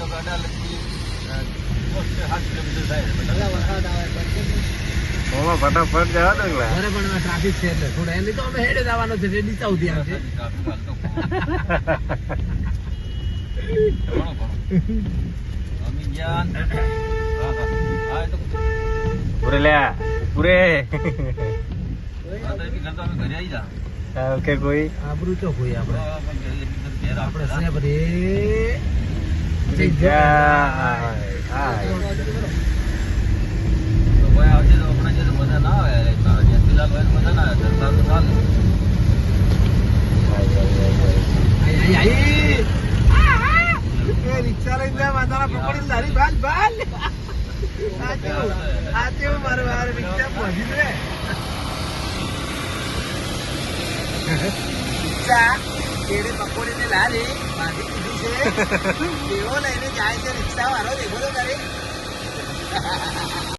તો ગાડા લગી ફટાફટ જવા દો પણ ટ્રાફિક છે એટલે થોડા. એની તો અમે હેડે જવાનો છે રેડી આવશે અમે ગયા હા પૂરે લ્યા પૂરે ઘરે આવી જા. હા, કે કોઈ. આબરૂ તો કોઈ આપણે. આપણે બધી. રે જય હાય. તો આપણે જે ના આવે. તારા ફિલહાલ ના આવે ચાલે. આઈ આઈ આઈ. એ રિક્ષા લઈને જા માતાના પકડીને તારી બાલ બાલ આ કેવું? આ કેવું મારું મારું રિક્ષા પહોંચી રે રિક્ષા કેડે પકોડીને લારી. બાંધી દેવો લઈને જાય છે રિક્ષા વાળો દેવો તો કરે